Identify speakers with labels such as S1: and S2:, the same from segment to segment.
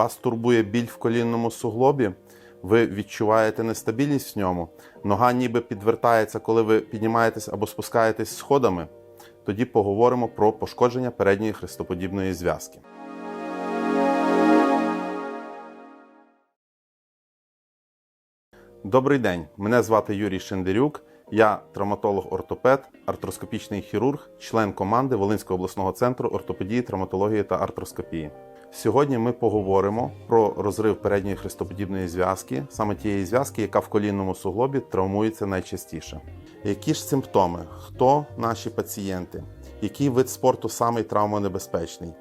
S1: Вас турбує біль в колінному суглобі, ви відчуваєте нестабільність в ньому, нога ніби підвертається, коли ви піднімаєтесь або спускаєтесь сходами. Тоді поговоримо про пошкодження передньої хрестоподібної зв'язки. Добрий день, мене звати Юрій Шендерюк. Я травматолог-ортопед, артроскопічний хірург, член команди Волинського обласного центру ортопедії, травматології та артроскопії. Сьогодні ми поговоримо про розрив передньої хрестоподібної зв'язки, саме тієї зв'язки, яка в колінному суглобі травмується найчастіше. Які ж симптоми? Хто наші пацієнти? Який вид спорту самий травмонебезпечний?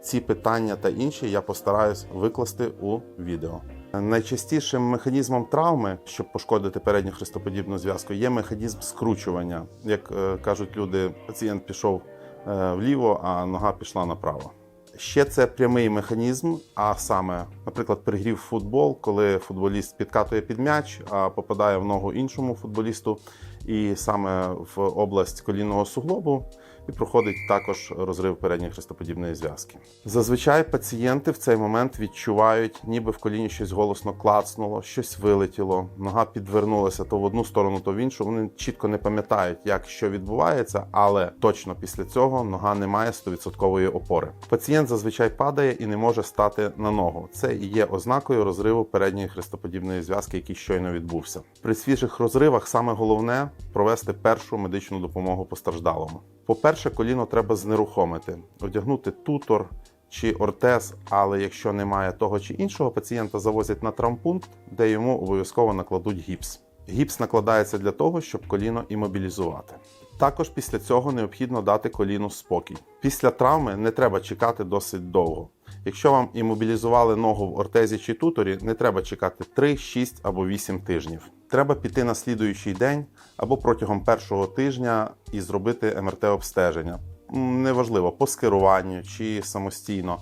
S1: Ці питання та інші я постараюсь викласти у відео. Найчастішим механізмом травми, щоб пошкодити передню хрестоподібну зв'язку, є механізм скручування. Як е, кажуть люди, пацієнт пішов е, вліво, а нога пішла направо. Ще це прямий механізм, а саме, наприклад, перегрів футбол, коли футболіст підкатує під м'яч, а попадає в ногу іншому футболісту, і саме в область колінного суглобу і проходить також розрив передньої хрестоподібної зв'язки. Зазвичай пацієнти в цей момент відчувають, ніби в коліні щось голосно клацнуло, щось вилетіло, нога підвернулася то в одну сторону, то в іншу. Вони чітко не пам'ятають, як що відбувається, але точно після цього нога не має 100% опори. Пацієнт зазвичай падає і не може стати на ногу. Це і є ознакою розриву передньої хрестоподібної зв'язки, який щойно відбувся. При свіжих розривах саме головне провести першу медичну допомогу постраждалому. По-перше, коліно треба знерухомити, одягнути тутор чи ортез, але якщо немає того чи іншого, пацієнта завозять на травмпункт, де йому обов'язково накладуть гіпс. Гіпс накладається для того, щоб коліно імобілізувати. Також після цього необхідно дати коліну спокій. Після травми не треба чекати досить довго. Якщо вам імобілізували ногу в ортезі чи туторі, не треба чекати 3, 6 або 8 тижнів. Треба піти на слідуючий день або протягом першого тижня і зробити МРТ-обстеження. Неважливо, по скеруванню чи самостійно.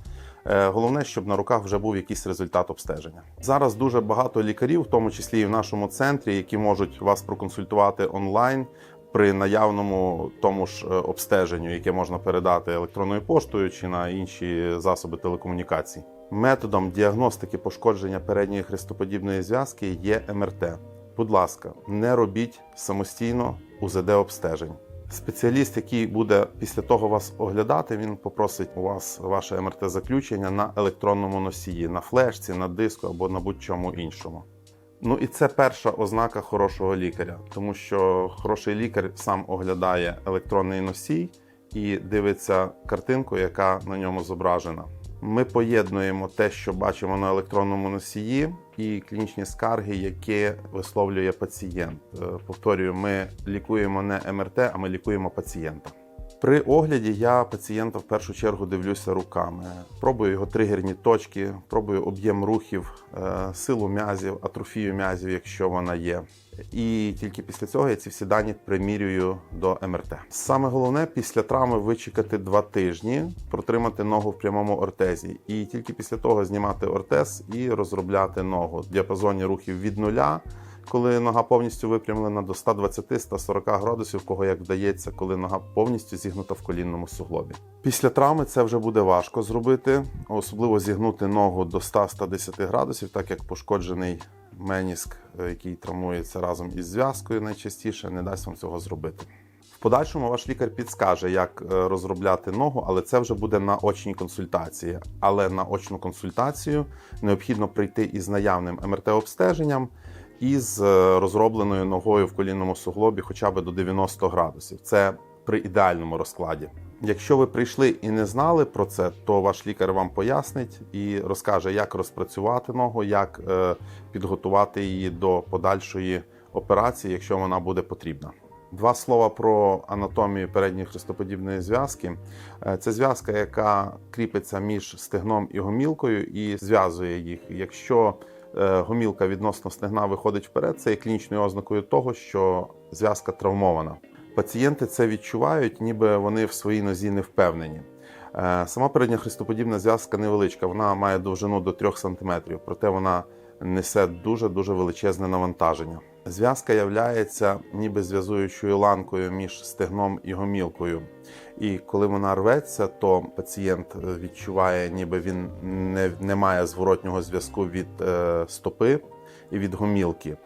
S1: Е, Головне, щоб на руках вже був якийсь результат обстеження. Зараз дуже багато лікарів, в тому числі і в нашому центрі, які можуть вас проконсультувати онлайн при наявному тому ж е, обстеженню, яке можна передати електронною поштою чи на інші засоби телекомунікацій. Методом діагностики пошкодження передньої хрестоподібної зв'язки є МРТ. Будь ласка, не робіть самостійно УЗД обстежень. Спеціаліст, який буде після того вас оглядати, він попросить у вас ваше МРТ заключення на електронному носії, на флешці, на диску або на будь-чому іншому. Ну і це перша ознака хорошого лікаря, тому що хороший лікар сам оглядає електронний носій і дивиться картинку, яка на ньому зображена. Ми поєднуємо те, що бачимо на електронному носії, і клінічні скарги, які висловлює пацієнт. Е, Повторюю, ми лікуємо не МРТ, а ми лікуємо пацієнта. При огляді я пацієнта в першу чергу дивлюся руками. Пробую його тригерні точки, пробую об'єм рухів, е, силу м'язів, атрофію м'язів, якщо вона є. І тільки після цього я ці всі дані примірюю до МРТ. Саме головне після травми вичекати два тижні, протримати ногу в прямому ортезі, і тільки після того знімати ортез і розробляти ногу в діапазоні рухів від нуля коли нога повністю випрямлена до 120-140 градусів, кого як вдається, коли нога повністю зігнута в колінному суглобі. Після травми це вже буде важко зробити, особливо зігнути ногу до 100-110 градусів, так як пошкоджений меніск, е, який травмується разом із зв'язкою, найчастіше не дасть вам цього зробити. В подальшому ваш лікар підскаже, як е, розробляти ногу, але це вже буде на очній консультації. Але на очну консультацію необхідно прийти із наявним МРТ-обстеженням і з е, розробленою ногою в колінному суглобі хоча б до 90 градусів. Це при ідеальному розкладі. Якщо ви прийшли і не знали про це, то ваш лікар вам пояснить і розкаже, як розпрацювати ногу, як е, підготувати її до подальшої операції, якщо вона буде потрібна. Два слова про анатомію передньої хрестоподібної зв'язки. Е, Це зв'язка, яка кріпиться між стегном і гомілкою і зв'язує їх. Якщо гомілка відносно стегна виходить вперед, це є клінічною ознакою того, що зв'язка травмована. Пацієнти це відчувають, ніби вони в своїй нозі не впевнені. Е, Сама передня хрестоподібна зв'язка невеличка, вона має довжину до 3 см, проте вона несе дуже-дуже величезне навантаження. Зв'язка являється ніби зв'язуючою ланкою між стегном і гомілкою. І коли вона рветься, то пацієнт е, відчуває, ніби він не, не має зворотнього зв'язку від е, стопи і від гомілки.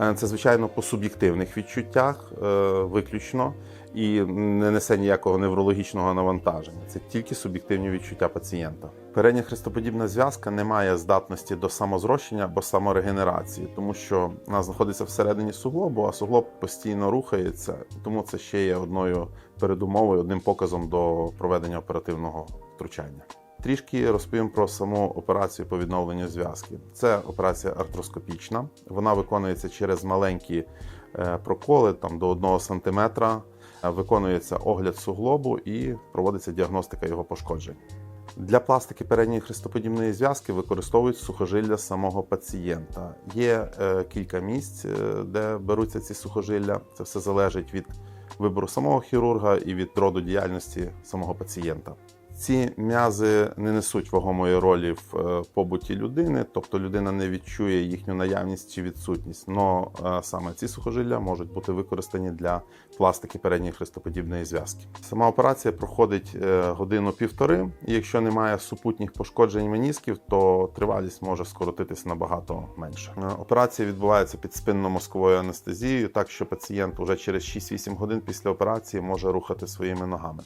S1: Е, Це, звичайно, по суб'єктивних відчуттях е, виключно і не несе ніякого неврологічного навантаження. Це тільки суб'єктивні відчуття пацієнта. Передня хрестоподібна зв'язка не має здатності до самозрощення або саморегенерації, тому що вона знаходиться всередині суглобу, а суглоб постійно рухається, тому це ще є одною передумовою, одним показом до проведення оперативного втручання. Трішки розповім про саму операцію по відновленню зв'язки. Це операція артроскопічна. Вона виконується через маленькі е, проколи там до 1 см. Виконується огляд суглобу і проводиться діагностика його пошкоджень. Для пластики передньої хрестоподібної зв'язки використовують сухожилля самого пацієнта. Є е, кілька місць, е, де беруться ці сухожилля. Це все залежить від вибору самого хірурга і від роду діяльності самого пацієнта. Ці м'язи не несуть вагомої ролі в е, побуті людини, тобто людина не відчує їхню наявність чи відсутність. Но е, саме ці сухожилля можуть бути використані для пластики передньої хрестоподібної зв'язки. Сама операція проходить е, годину-півтори. Якщо немає супутніх пошкоджень менісків, то тривалість може скоротитись набагато менше. Операція відбувається під спинно-мозковою анестезією, так що пацієнт уже через 6-8 годин після операції може рухати своїми ногами.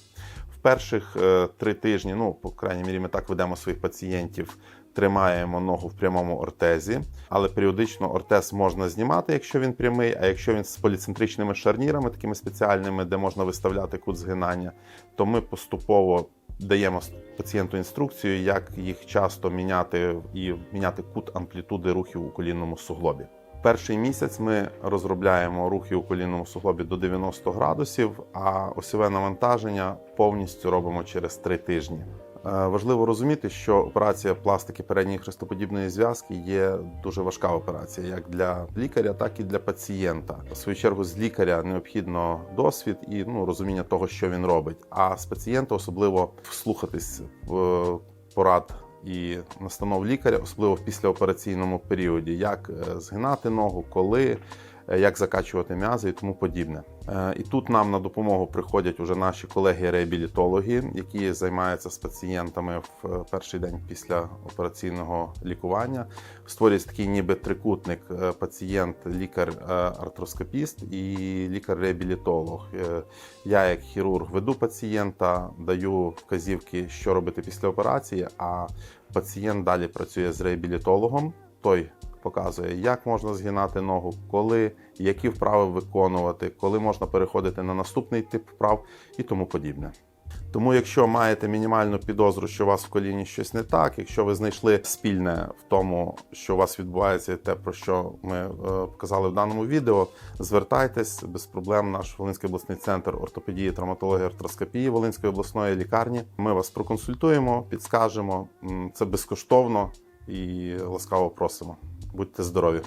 S1: Перших е, три тижні, ну по крайній мірі, ми так ведемо своїх пацієнтів. Тримаємо ногу в прямому ортезі, але періодично ортез можна знімати, якщо він прямий. А якщо він з поліцентричними шарнірами, такими спеціальними, де можна виставляти кут згинання, то ми поступово даємо пацієнту інструкцію, як їх часто міняти і міняти кут амплітуди рухів у колінному суглобі. Перший місяць ми розробляємо рухи у колінному суглобі до 90 градусів, а осьове навантаження повністю робимо через 3 тижні. Е, Важливо розуміти, що операція пластики передньої хрестоподібної зв'язки є дуже важка операція, як для лікаря, так і для пацієнта. В свою чергу з лікаря необхідно досвід і ну розуміння того, що він робить. А з пацієнта особливо вслухатись в е, порад і настанов лікаря, особливо в післяопераційному періоді, як е, згинати ногу, коли. Е, Як закачувати м'язи і тому подібне. Е, І тут нам на допомогу приходять уже наші колеги-реабілітологи, які займаються з пацієнтами в е, перший день після операційного лікування. Створюється такий ніби трикутник: пацієнт, лікар-артроскопіст і лікар-реабілітолог. Я, як хірург, веду пацієнта, даю вказівки, що робити після операції, а пацієнт далі працює з реабілітологом. Той показує, як можна згинати ногу, коли, які вправи виконувати, коли можна переходити на наступний тип вправ і тому подібне. Тому, якщо маєте мінімальну підозру, що у вас в коліні щось не так, якщо ви знайшли спільне в тому, що у вас відбувається, те, про що ми е, показали в даному відео, звертайтесь без проблем. Наш Волинський обласний центр ортопедії, травматології, артроскопії Волинської обласної лікарні. Ми вас проконсультуємо, підскажемо. Це безкоштовно і ласкаво просимо. Будьте здорові!